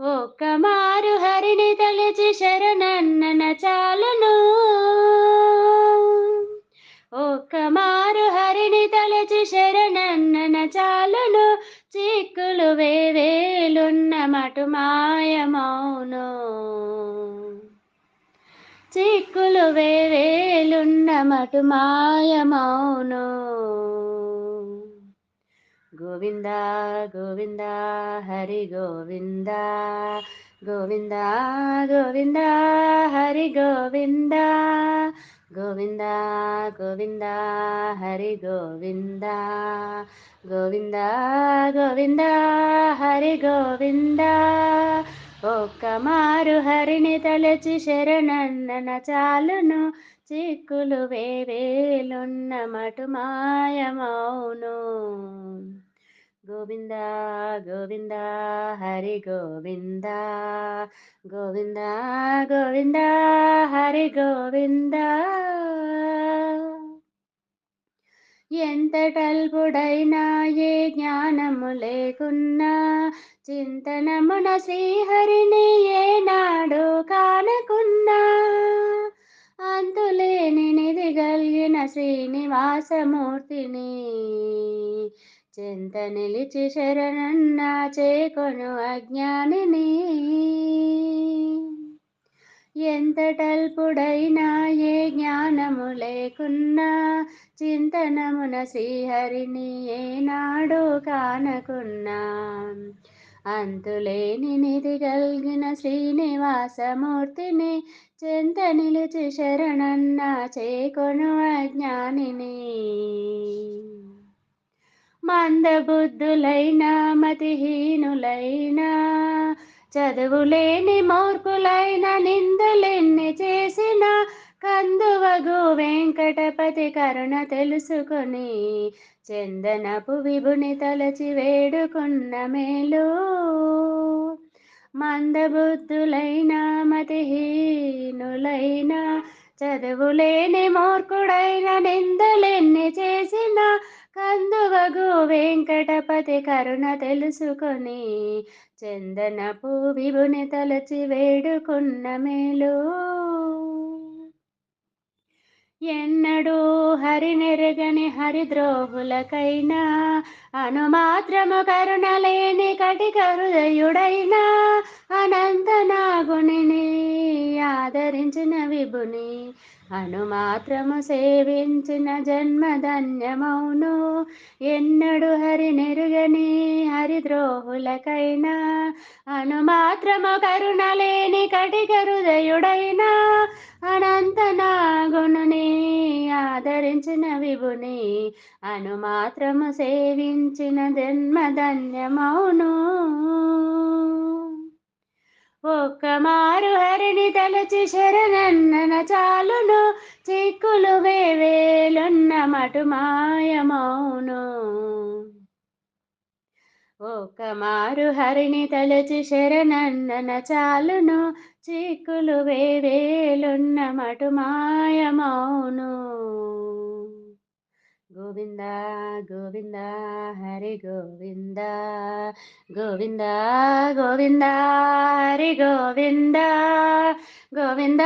ఒక్క మారు హరిని తలచి శరణన్న చాలును. ఒక్క మారు హరిని తలచి శరణన్న చాలును. చిక్కులు వేవేలున్న మటు మాయమౌను. చిక్కులు వేవేలున్న మటు మాయమౌను. గోవింద గోవింద హరి గోవింద గోవింద గోవింద హరి గోవింద గోవింద గోవింద హరి గోవింద గోవింద గోవింద హరి గోవింద ఒక్క మారు హరిని తలచి శరణన్నన చాలును చిక్కులు వేవేలున్న మటు మాయమౌను గోవింద గోవింద హరి గోవింద. గోవింద గోవింద హరి గోవింద. ఎంత టల్పుడైనా ఏ జ్ఞానము లేకున్నా చింతనమున శ్రీహరిని ఏనాడు కానకున్నా. అంతులేని నిధి కలిగిన శ్రీనివాసమూర్తిని చింత నిలిచి శరణన్న చేకొను అజ్ఞానిని. ఎంత టల్పుడైనా ఏ జ్ఞానము లేకున్నా చింతనమున శ్రీహరిని ఏనాడు కానకున్నా. అంతులేని నిధి కలిగిన శ్రీనివాసమూర్తిని చెంత నిలిచి శరణన్న చేకొను అజ్ఞానిని. మందబుద్ధులైన మతిహీనులైన చదువులేని మూర్ఖులైన నిందలెన్ని చేసిన కందువగు వెంకటపతి కరుణ తెలుసుకొని చందనపు విభుని తలచి వేడుకున్న మేలు. మందబుద్ధులైన మతిహీనులైన చదువులేని మూర్ఖుడైన నింద వెంకటపతి కరుణ తెలుసుకొని చందనపు విభుని తలచి వేడుకున్న మేలు. ఎన్నడూ హరినెరగని హరిద్రోహులకైనా అనుమాత్రము కరుణలేని కటిక హృదయుడైనా అనంత నాగుని ఆదరించిన విభుని అనుమాత్రము సేవించిన జన్మధన్యమౌను. ఎన్నడు హరి నెరుగని హరిద్రోహులకైనా అనుమాత్రము కరుణలేని కటిక హృదయుడైనా అనంత నాగుణుని ఆదరించిన విభుని అనుమాత్రము సేవించిన జన్మధన్యమౌను. ఒక్క మారు హరిని తలచి శరణన్న చాలును. చిక్కులు వేవేలున్న మటు మాయమౌను. ఒక్క మారు హరిని తలచి శరణన్న చాలును. చిక్కులు వేవేలున్న మటు మాయమౌను. గోవింద గోవింద హరి గోవింద గోవింద గోవింద హరి గోవింద గోవింద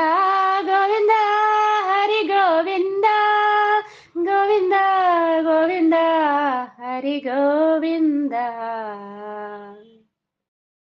గోవింద హరి గోవింద గోవింద గోవింద హరి గోవింద